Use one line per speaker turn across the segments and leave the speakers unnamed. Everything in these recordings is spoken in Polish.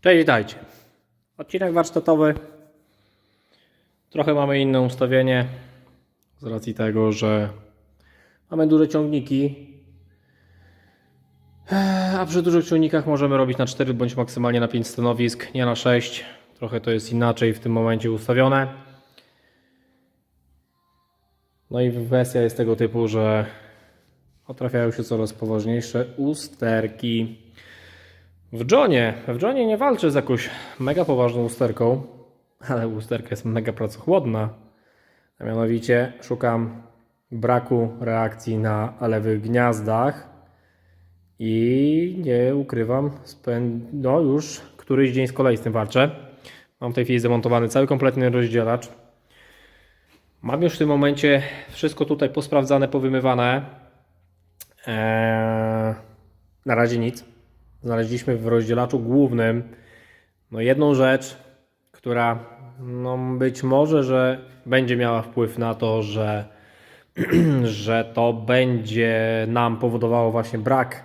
Cześć, witajcie. Odcinek warsztatowy. Trochę mamy inne ustawienie z racji tego, że mamy duże ciągniki. A przy dużych ciągnikach możemy robić na 4 bądź maksymalnie na 5 stanowisk, nie na 6. Trochę to jest inaczej w tym momencie ustawione. No i wersja jest tego typu, że trafiają się coraz poważniejsze usterki. W Johnie, w Johnie nie walczę z jakąś mega poważną usterką, ale usterka jest mega pracochłodna. A mianowicie szukam braku reakcji na lewych gniazdach i nie ukrywam, no już któryś dzień z kolei z tym walczę. Mam w tej chwili zamontowany cały kompletny rozdzielacz. Mam już w tym momencie wszystko tutaj posprawdzane, powymywane. Eee, na razie nic. Znaleźliśmy w rozdzielaczu głównym no jedną rzecz, która no być może, że będzie miała wpływ na to, że, że to będzie nam powodowało właśnie brak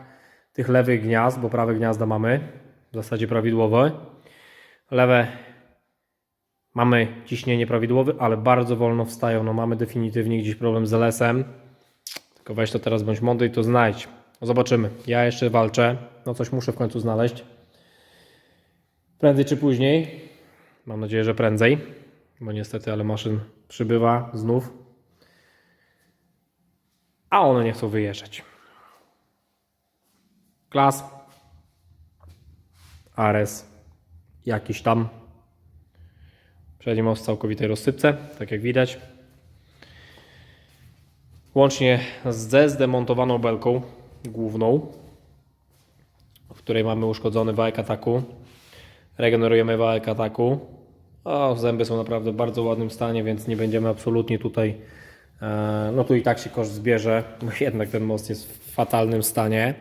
tych lewych gniazd, bo prawe gniazda mamy w zasadzie prawidłowe. Lewe mamy ciśnienie prawidłowe, ale bardzo wolno wstają. No mamy definitywnie gdzieś problem z LS-em. Tylko weź to teraz bądź mądry i to znajdź. Zobaczymy. Ja jeszcze walczę. No coś muszę w końcu znaleźć. Prędzej czy później. Mam nadzieję, że prędzej. Bo niestety, ale maszyn przybywa znów. A one nie chcą wyjeżdżać. Klas. Ares. Jakiś tam. Przedni most w całkowitej rozsypce, tak jak widać. Łącznie ze zdemontowaną belką główną, w której mamy uszkodzony wałek ataku. Regenerujemy wałek ataku. O, zęby są naprawdę w bardzo ładnym stanie, więc nie będziemy absolutnie tutaj. e, No tu i tak się koszt zbierze, bo jednak ten most jest w fatalnym stanie.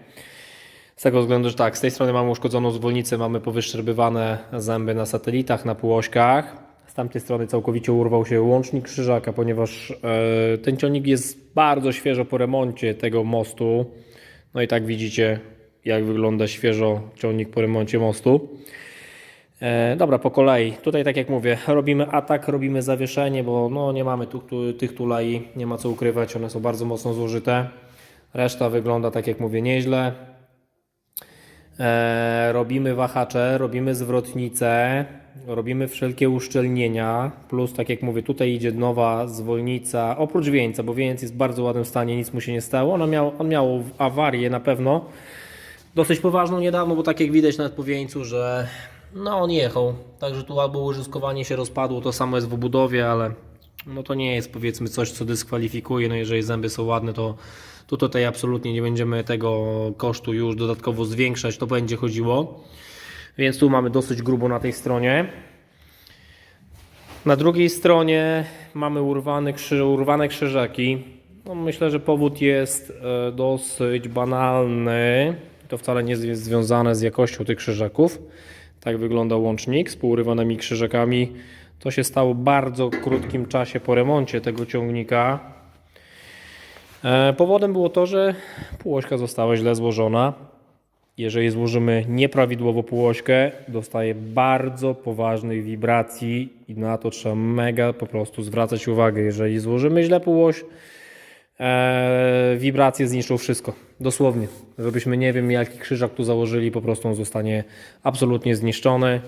Z tego względu, że tak, z tej strony mamy uszkodzoną zwolnicę, mamy powyszczerbywane zęby na satelitach, na półośkach. Z tamtej strony całkowicie urwał się łącznik krzyżaka, ponieważ e, ten ciągnik jest bardzo świeżo po remoncie tego mostu. No i tak widzicie, jak wygląda świeżo ciągnik po remoncie mostu. E, dobra, po kolei. Tutaj, tak jak mówię, robimy atak, robimy zawieszenie, bo no, nie mamy tu, tu, tych tulei, nie ma co ukrywać, one są bardzo mocno złożyte. Reszta wygląda, tak jak mówię, nieźle. E, robimy wahacze, robimy zwrotnice, robimy wszelkie uszczelnienia, plus tak jak mówię, tutaj idzie nowa zwolnica, oprócz wieńca, bo wieniec jest w bardzo ładnym stanie, nic mu się nie stało. On miał, on miał awarię na pewno, dosyć poważną niedawno, bo tak jak widać nawet po wieńcu, że no on jechał, także tu albo użyskowanie się rozpadło, to samo jest w obudowie, ale no to nie jest powiedzmy coś, co dyskwalifikuje, no jeżeli zęby są ładne, to, to tutaj absolutnie nie będziemy tego kosztu już dodatkowo zwiększać, to będzie chodziło. Więc tu mamy dosyć grubo na tej stronie. Na drugiej stronie mamy urwane, krzy, urwane krzyżaki. No myślę, że powód jest e, dosyć banalny. To wcale nie jest związane z jakością tych krzyżaków. Tak wygląda łącznik z pourywanymi krzyżakami. To się stało w bardzo krótkim czasie po remoncie tego ciągnika. E, Powodem było to, że półośka została źle złożona. Jeżeli złożymy nieprawidłowo półośkę, dostaje bardzo poważnych wibracji i na to trzeba mega po prostu zwracać uwagę. Jeżeli złożymy źle półoś, e, wibracje zniszczą wszystko. Dosłownie. Żebyśmy nie wiem jaki krzyżak tu założyli, po prostu on zostanie absolutnie zniszczony.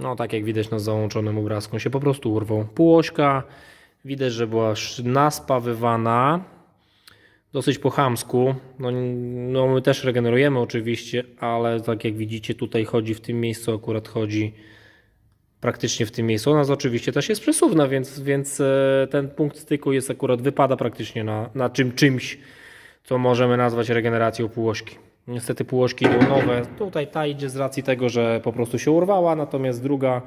No tak jak widać na załączonym obrazku, się po prostu urwał. Półośka, widać, że była naspawywana dosyć po chamsku. No, no my też regenerujemy oczywiście, ale tak jak widzicie tutaj chodzi w tym miejscu, akurat chodzi praktycznie w tym miejscu. Ona oczywiście też jest przesuwna, więc, więc e, ten punkt styku jest akurat wypada praktycznie na, na czym, czymś, co możemy nazwać regeneracją półośki. Niestety półośki idą nowe. Tutaj ta idzie z racji tego, że po prostu się urwała, natomiast druga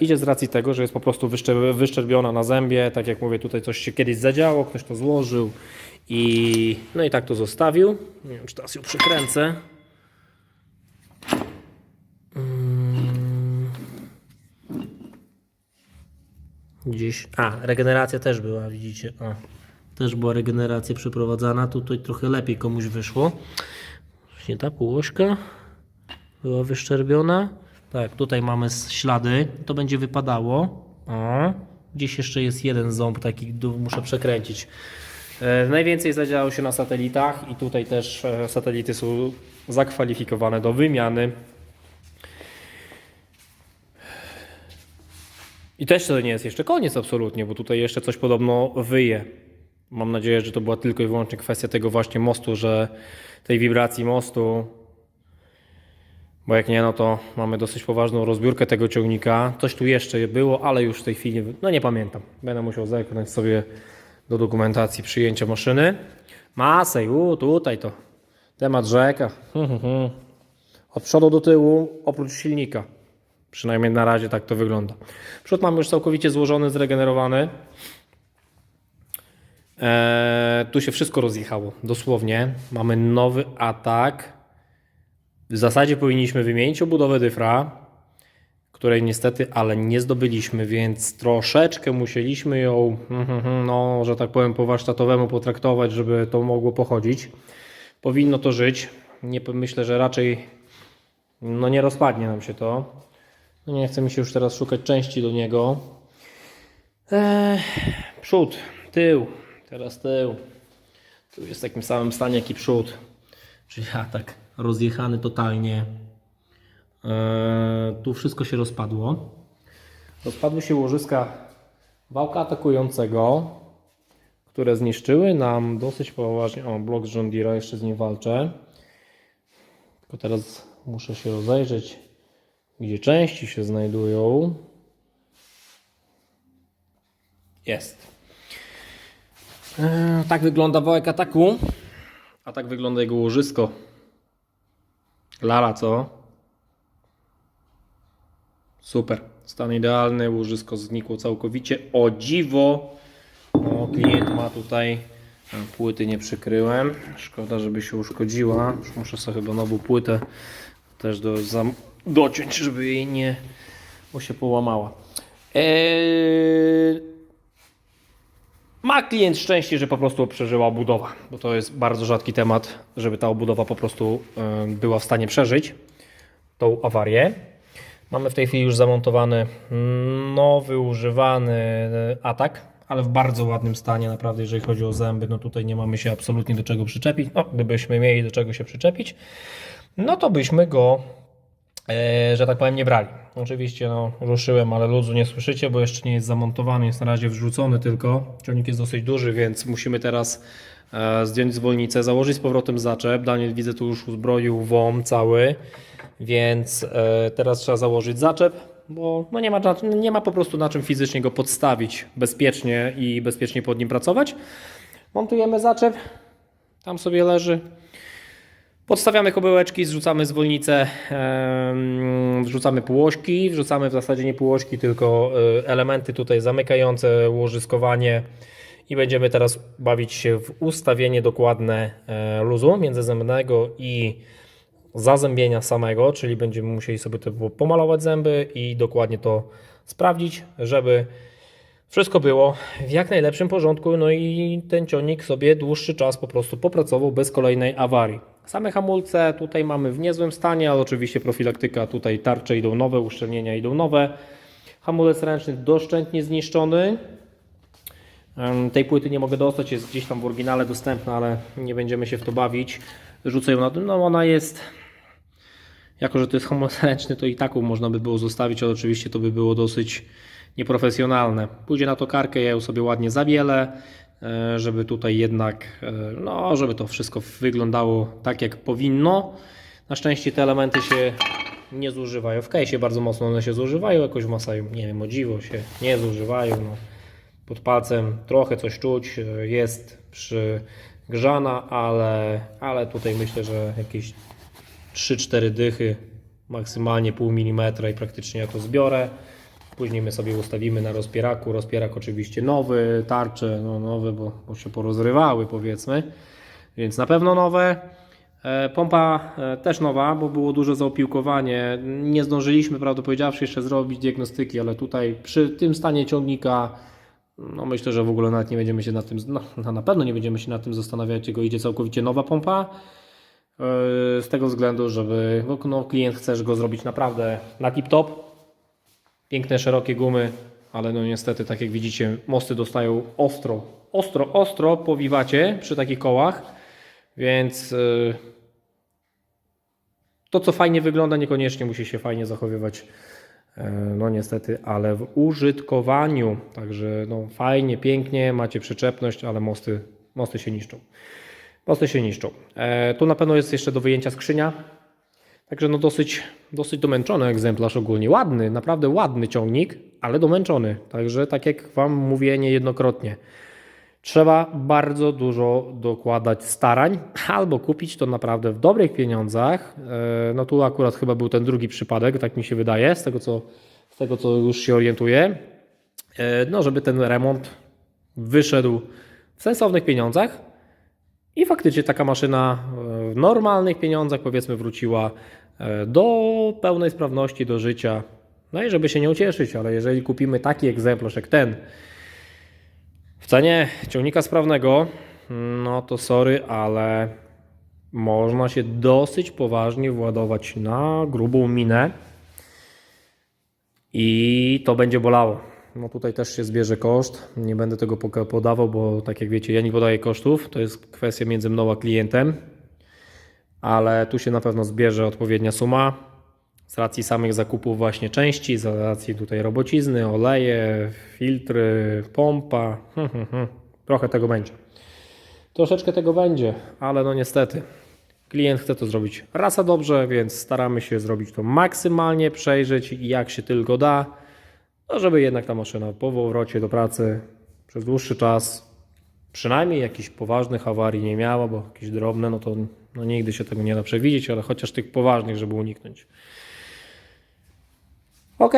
idzie z racji tego, że jest po prostu wyszczer- wyszczerbiona na zębie. Tak jak mówię, tutaj coś się kiedyś zadziało, ktoś to złożył i no i tak to zostawił. Nie wiem, czy teraz ją przykręcę. Mm. Gdzieś. A, regeneracja też była, widzicie. O, też była regeneracja przeprowadzana. Tutaj trochę lepiej komuś wyszło. Właśnie ta półośka była wyszczerbiona. Tak, tutaj mamy ślady, to będzie wypadało. O, gdzieś jeszcze jest jeden ząb, taki muszę przekręcić. E, najwięcej zadziało się na satelitach i tutaj też e, satelity są zakwalifikowane do wymiany. I też to nie jest jeszcze koniec absolutnie, bo tutaj jeszcze coś podobno wyje. Mam nadzieję, że to była tylko i wyłącznie kwestia tego właśnie mostu, że tej wibracji mostu. Bo jak nie, no to mamy dosyć poważną rozbiórkę tego ciągnika. Coś tu jeszcze było, ale już w tej chwili, no nie pamiętam. Będę musiał zerknąć sobie do dokumentacji przyjęcia maszyny. Masej, u, tutaj to. Temat rzeka. Hmm, hmm, hmm. Od przodu do tyłu, oprócz silnika. Przynajmniej na razie tak to wygląda. Przód mamy już całkowicie złożony, zregenerowany. Eee, tu się wszystko rozjechało, dosłownie. Mamy nowy atak. W zasadzie powinniśmy wymienić obudowę dyfra, której niestety, ale nie zdobyliśmy, więc troszeczkę musieliśmy ją, mhm, no, że tak powiem, po warsztatowemu potraktować, żeby to mogło pochodzić. Powinno to żyć. Nie, myślę, że raczej no nie rozpadnie nam się to. No nie chce mi się już teraz szukać części do niego. Eee, przód, tył, teraz tył. Tu jest w takim samym stanie jak i przód. Czyli ja tak rozjechany totalnie. Eee, tu wszystko się rozpadło. Rozpadły się łożyska wałka atakującego, które zniszczyły nam dosyć poważnie. O, blok z John Deere'a, jeszcze z nim walczę. Tylko teraz muszę się rozejrzeć, gdzie części się znajdują. Jest. Eee, tak wygląda wałek ataku, a tak wygląda jego łożysko. Lala, co? Super. Stan idealny, łożysko znikło całkowicie. O dziwo! O, klient ma tutaj a, płyty nie przykryłem. Szkoda, żeby się uszkodziła. Już muszę sobie chyba nową płytę też do, zam, dociąć, żeby jej nie bo się połamała. Eee, ma klient szczęście, że po prostu przeżyła obudowa, bo to jest bardzo rzadki temat, żeby ta obudowa po prostu e, była w stanie przeżyć tą awarię. Mamy w tej chwili już zamontowany nowy, używany e, atak, ale w bardzo ładnym stanie, naprawdę, jeżeli chodzi o zęby, no tutaj nie mamy się absolutnie do czego przyczepić. No, gdybyśmy mieli do czego się przyczepić, no to byśmy go, że tak powiem, nie brali. Oczywiście, no, ruszyłem, ale luzu nie słyszycie, bo jeszcze nie jest zamontowany, jest na razie wrzucony tylko. Ciągnik jest dosyć duży, więc musimy teraz e, zdjąć zwolnicę, założyć z powrotem zaczep. Daniel widzę tu już uzbroił WOM cały, więc e, teraz trzeba założyć zaczep, bo no nie, ma, nie ma po prostu na czym fizycznie go podstawić bezpiecznie i bezpiecznie pod nim pracować. Montujemy zaczep, tam sobie leży. Podstawiamy kobyłeczki, zrzucamy zwolnicę, wrzucamy półośki, wrzucamy w zasadzie nie półośki, tylko e, elementy tutaj zamykające łożyskowanie i będziemy teraz bawić się w ustawienie dokładne e, luzu międzyzębnego i zazębienia samego, czyli będziemy musieli sobie to pomalować zęby i dokładnie to sprawdzić, żeby wszystko było w jak najlepszym porządku, no i ten ciągnik sobie dłuższy czas po prostu popracował bez kolejnej awarii. Same hamulce tutaj mamy w niezłym stanie, ale oczywiście profilaktyka, tutaj tarcze idą nowe, uszczelnienia idą nowe. Hamulec ręczny doszczętnie zniszczony. Tej płyty nie mogę dostać, jest gdzieś tam w oryginale dostępna, ale nie będziemy się w to bawić. Rzucę ją na tym, no ona jest jako, że to jest hamulec ręczny, to i taką można by było zostawić, ale oczywiście to by było dosyć nieprofesjonalne. Pójdzie na tokarkę, ja ją sobie ładnie zabielę, e, żeby tutaj jednak, e, no, żeby to wszystko wyglądało tak, jak powinno. Na szczęście te elementy się nie zużywają. W case'ie bardzo mocno one się zużywają, jakoś w Masaju, nie wiem, o dziwo się nie zużywają. No. Pod palcem trochę coś czuć, e, jest przygrzana, ale, ale tutaj myślę, że jakieś 3-4 dychy, maksymalnie pół milimetra i praktycznie ja to zbiorę. Później my sobie ustawimy na rozpieraku. Rozpierak oczywiście nowy, tarcze no nowe, bo, bo się porozrywały powiedzmy, więc na pewno nowe. E, Pompa e, też nowa, bo było duże zaopiłkowanie. Nie zdążyliśmy, prawdę powiedziawszy, jeszcze zrobić diagnostyki, ale tutaj przy tym stanie ciągnika, no myślę, że w ogóle nawet nie będziemy się nad tym, no, na pewno nie będziemy się nad tym zastanawiać, jego idzie całkowicie nowa pompa. z tego względu, żeby bo, no, klient chce go zrobić naprawdę na tip-top. Piękne, szerokie gumy, ale no niestety, tak jak widzicie, mosty dostają ostro, ostro, ostro po wiwacie przy takich kołach, więc yy, to, co fajnie wygląda, niekoniecznie musi się fajnie zachowywać. e, No niestety, ale w użytkowaniu. Także no, fajnie, pięknie, macie przyczepność, ale mosty, mosty się niszczą. Mosty się niszczą. E, tu na pewno jest jeszcze do wyjęcia skrzynia. Także no dosyć, dosyć domęczony egzemplarz ogólnie. Ładny, naprawdę ładny ciągnik, ale domęczony. Także tak jak Wam mówię niejednokrotnie. Trzeba bardzo dużo dokładać starań, albo kupić to naprawdę w dobrych pieniądzach. E, No tu akurat chyba był ten drugi przypadek, tak mi się wydaje, z tego co, z tego, co już się orientuję. E, No, żeby ten remont wyszedł w sensownych pieniądzach i faktycznie taka maszyna w normalnych pieniądzach, powiedzmy, wróciła do pełnej sprawności, do życia. No i żeby się nie ucieszyć, ale jeżeli kupimy taki egzemplarz jak ten, w cenie ciągnika sprawnego, no to sorry, ale można się dosyć poważnie władować na grubą minę i to będzie bolało. No tutaj też się zbierze koszt. Nie będę tego podawał, bo tak jak wiecie, ja nie podaję kosztów. To jest kwestia między mną a klientem, ale tu się na pewno zbierze odpowiednia suma z racji samych zakupów właśnie części, z racji tutaj robocizny, oleje, filtry, pompa. Hmm, hmm, hmm. Trochę tego będzie. Troszeczkę tego będzie, ale no niestety. Klient chce to zrobić rasa dobrze, więc staramy się zrobić to maksymalnie, przejrzeć jak się tylko da, no żeby jednak ta maszyna po powrocie do pracy przez dłuższy czas przynajmniej jakichś poważnych awarii nie miała, bo jakieś drobne, no to no nigdy się tego nie da przewidzieć, ale chociaż tych poważnych, żeby uniknąć. Ok,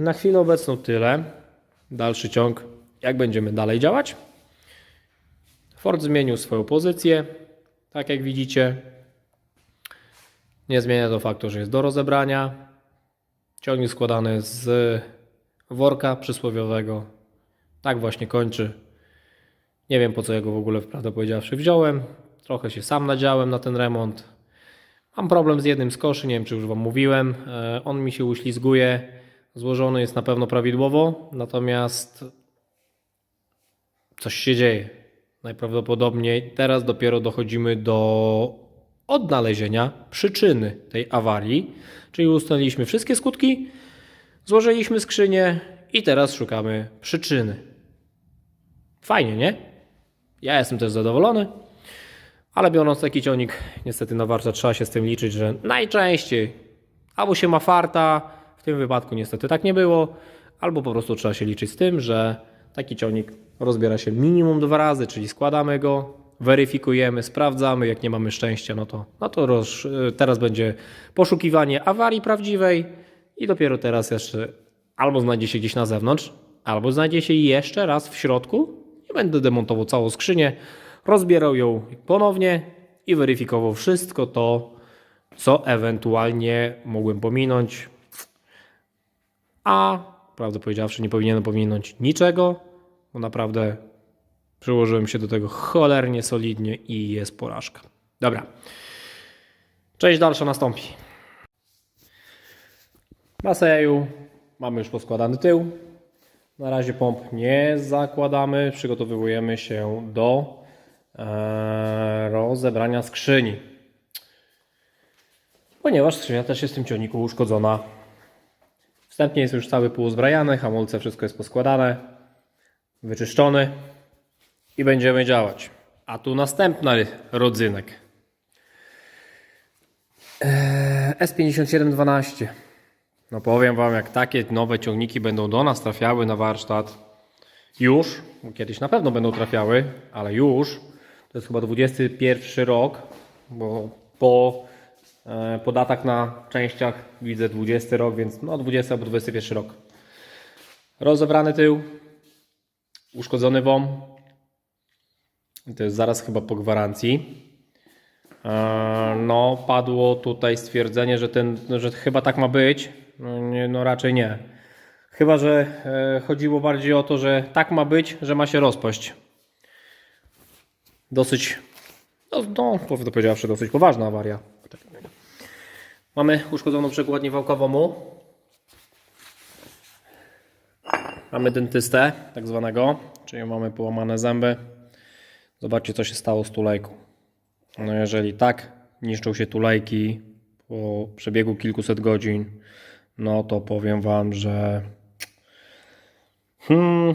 na chwilę obecną tyle. Dalszy ciąg, jak będziemy dalej działać. Ford zmienił swoją pozycję, tak jak widzicie. Nie zmienia to faktu, że jest do rozebrania. Ciągnik składany z worka przysłowiowego. Tak właśnie kończy. Nie wiem po co ja go w ogóle, prawdę powiedziawszy, wziąłem. Trochę się sam nadziałem na ten remont. Mam problem z jednym z nie wiem czy już Wam mówiłem. E, On mi się uślizguje. Złożony jest na pewno prawidłowo, natomiast coś się dzieje. Najprawdopodobniej teraz dopiero dochodzimy do odnalezienia przyczyny tej awarii, czyli ustaliliśmy wszystkie skutki, złożyliśmy skrzynię i teraz szukamy przyczyny. Fajnie, nie? Ja jestem też zadowolony, ale biorąc taki ciągnik, niestety na warsztat trzeba się z tym liczyć, że najczęściej albo się ma farta, w tym wypadku niestety tak nie było, albo po prostu trzeba się liczyć z tym, że taki ciągnik rozbiera się minimum dwa razy, czyli składamy go, weryfikujemy, sprawdzamy, jak nie mamy szczęścia, no to, no to roz, teraz będzie poszukiwanie awarii prawdziwej i dopiero teraz jeszcze albo znajdzie się gdzieś na zewnątrz, albo znajdzie się jeszcze raz w środku. I będę demontował całą skrzynię, rozbierał ją ponownie i weryfikował wszystko to, co ewentualnie mogłem pominąć, a prawdę powiedziawszy, nie powinienem pominąć niczego, bo naprawdę przyłożyłem się do tego cholernie solidnie i jest porażka. Dobra. Część dalsza nastąpi. Maseju. Mamy już poskładany tył. Na razie pomp nie zakładamy. Przygotowujemy się do rozebrania skrzyni. Ponieważ skrzynia też jest w tym ciągniku uszkodzona. Wstępnie jest już cały półzbrajany, hamulce, wszystko jest poskładane, wyczyszczony i będziemy działać. A tu następny rodzynek. Eee, S5712. No powiem Wam, jak takie nowe ciągniki będą do nas trafiały na warsztat, już, kiedyś na pewno będą trafiały, ale już, to jest chyba 21 rok, bo po, e, po datach na częściach widzę 20 rok, więc no 20 albo 21 rok. Rozebrany tył, uszkodzony WOM, to jest zaraz chyba po gwarancji. E, No, padło tutaj stwierdzenie, że, ten, że chyba tak ma być. No, nie, no raczej nie. Chyba, że e, chodziło bardziej o to, że tak ma być, że ma się rozpaść. Dosyć No, no prawdę powiedziawszy, dosyć poważna awaria. Mamy uszkodzoną przekładnię wałkową. Mamy dentystę, tak zwanego, czyli mamy połamane zęby. Zobaczcie, co się stało z tulejką. No jeżeli tak niszczą się tulejki po przebiegu kilkuset godzin, no to powiem Wam, że hmm,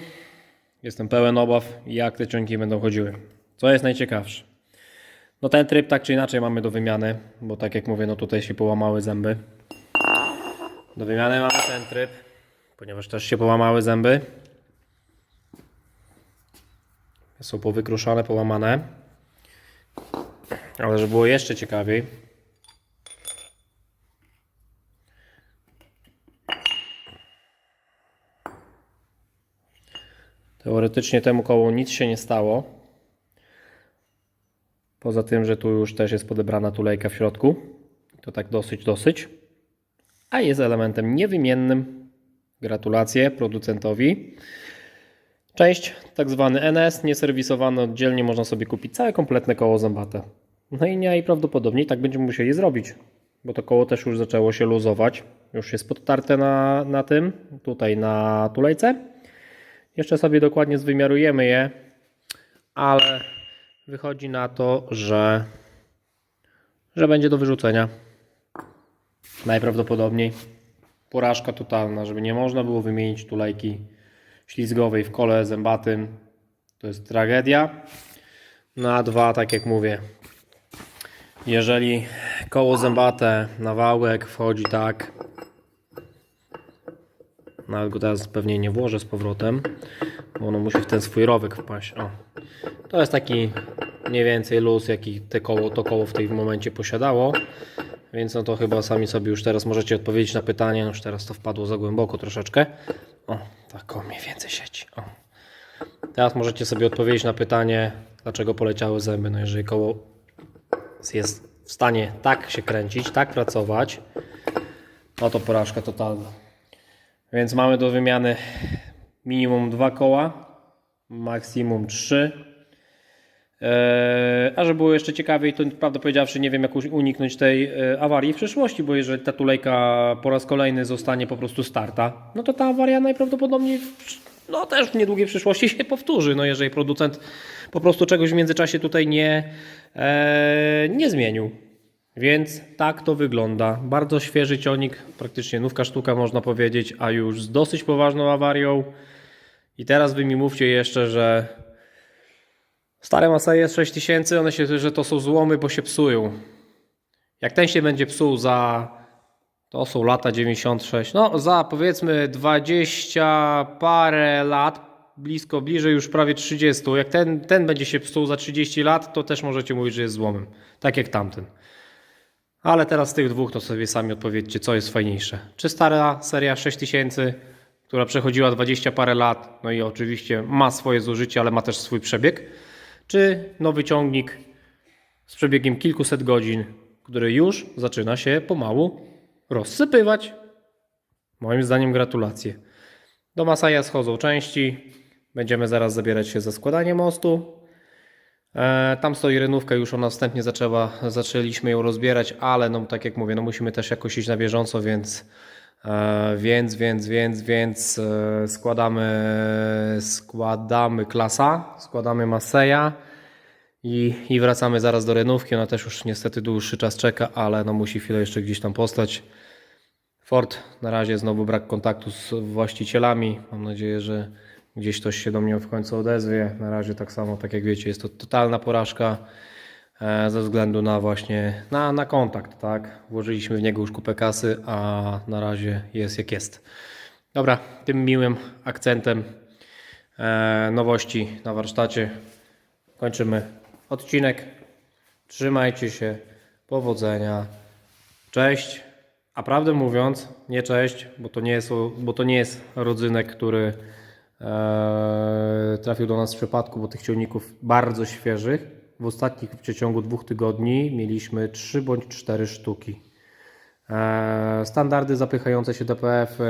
jestem pełen obaw, jak te ciągi będą chodziły. Co jest najciekawsze? No ten tryb tak czy inaczej mamy do wymiany, bo tak jak mówię, no tutaj się połamały zęby. Do wymiany mamy ten tryb, ponieważ też się połamały zęby. Są powykruszane, połamane. Ale żeby było jeszcze ciekawiej. Teoretycznie temu kołu nic się nie stało. Poza tym, że tu już też jest podebrana tulejka w środku. To tak dosyć, dosyć. A jest elementem niewymiennym. Gratulacje producentowi. Część, tak zwany NS, nieserwisowany oddzielnie, można sobie kupić całe kompletne koło zębate. No i najprawdopodobniej tak będziemy musieli zrobić, bo to koło też już zaczęło się luzować. Już jest podtarte na, na tym, tutaj na tulejce. Jeszcze sobie dokładnie zwymiarujemy je, ale wychodzi na to, że, że będzie do wyrzucenia. Najprawdopodobniej. Porażka totalna, żeby nie można było wymienić tulejki ślizgowej w kole zębatym. To jest tragedia. No a dwa, tak jak mówię, jeżeli koło zębate na wałek wchodzi tak, nawet go teraz pewnie nie włożę z powrotem, bo ono musi w ten swój rowek wpaść. O. To jest taki mniej więcej luz, jaki te koło, to koło w tym momencie posiadało. Więc no to chyba sami sobie już teraz możecie odpowiedzieć na pytanie. No już teraz to wpadło za głęboko troszeczkę. O, tak o mniej więcej sieci. O. Teraz możecie sobie odpowiedzieć na pytanie, dlaczego poleciały zęby. No jeżeli koło jest w stanie tak się kręcić, tak pracować, no to porażka totalna. Więc mamy do wymiany minimum dwa koła, maksimum trzy. Eee, a żeby było jeszcze ciekawiej, to prawdę powiedziawszy, nie wiem jak uniknąć tej e, awarii w przyszłości, bo jeżeli ta tulejka po raz kolejny zostanie po prostu starta, no to ta awaria najprawdopodobniej no też w niedługiej przyszłości się powtórzy. No jeżeli producent po prostu czegoś w międzyczasie tutaj nie, e, nie zmienił. Więc tak to wygląda. Bardzo świeży cionik, praktycznie nówka sztuka można powiedzieć, a już z dosyć poważną awarią. I teraz wy mi mówcie jeszcze, że stare Maseje 6000, one się, że to są złomy, bo się psują. Jak ten się będzie psuł za, to są lata 96, no za powiedzmy 20 parę lat, blisko, bliżej już prawie 30. Jak ten, ten będzie się psuł za 30 lat, to też możecie mówić, że jest złomem. Tak jak tamten. Ale teraz z tych dwóch to sobie sami odpowiedzcie, co jest fajniejsze. Czy stara seria 6000, która przechodziła 20 parę lat, no i oczywiście ma swoje zużycie, ale ma też swój przebieg, czy nowy ciągnik z przebiegiem kilkuset godzin, który już zaczyna się pomału rozsypywać. Moim zdaniem gratulacje. Do Masaja schodzą części. Będziemy zaraz zabierać się za składanie mostu. E, Tam stoi renówka, już ona wstępnie zaczęła, zaczęliśmy ją rozbierać, ale no tak jak mówię, no musimy też jakoś iść na bieżąco, więc więc, więc, więc, więc e, składamy składamy klasa, składamy Maseja i, i wracamy zaraz do renówki. Ona też już niestety dłuższy czas czeka, ale no musi chwilę jeszcze gdzieś tam postać. Ford na razie znowu brak kontaktu z właścicielami. Mam nadzieję, że gdzieś ktoś się do mnie w końcu odezwie. Na razie tak samo, tak jak wiecie, jest to totalna porażka e, ze względu na właśnie na, na kontakt, tak? Włożyliśmy w niego już kupę kasy, a na razie jest jak jest. Dobra, tym miłym akcentem e, nowości na warsztacie kończymy odcinek. Trzymajcie się, powodzenia. Cześć. A prawdę mówiąc, nie cześć, bo to nie jest, bo to nie jest rodzynek, który e, trafił do nas w przypadku, bo tych ciągników bardzo świeżych. W ostatnich w przeciągu dwóch tygodni mieliśmy 3 bądź 4 sztuki. E, Standardy zapychające się DPF, e,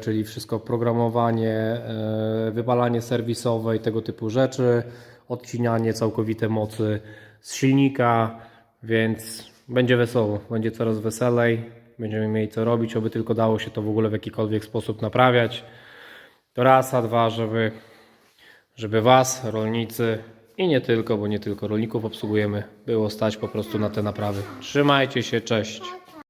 czyli wszystko programowanie, e, wypalanie serwisowe i tego typu rzeczy, odcinanie całkowite mocy z silnika, więc będzie wesoło, będzie coraz weselej, będziemy mieli co robić, aby tylko dało się to w ogóle w jakikolwiek sposób naprawiać. To raz, a dwa, żeby, żeby Was, rolnicy i nie tylko, bo nie tylko rolników obsługujemy, było stać po prostu na te naprawy. Trzymajcie się, cześć.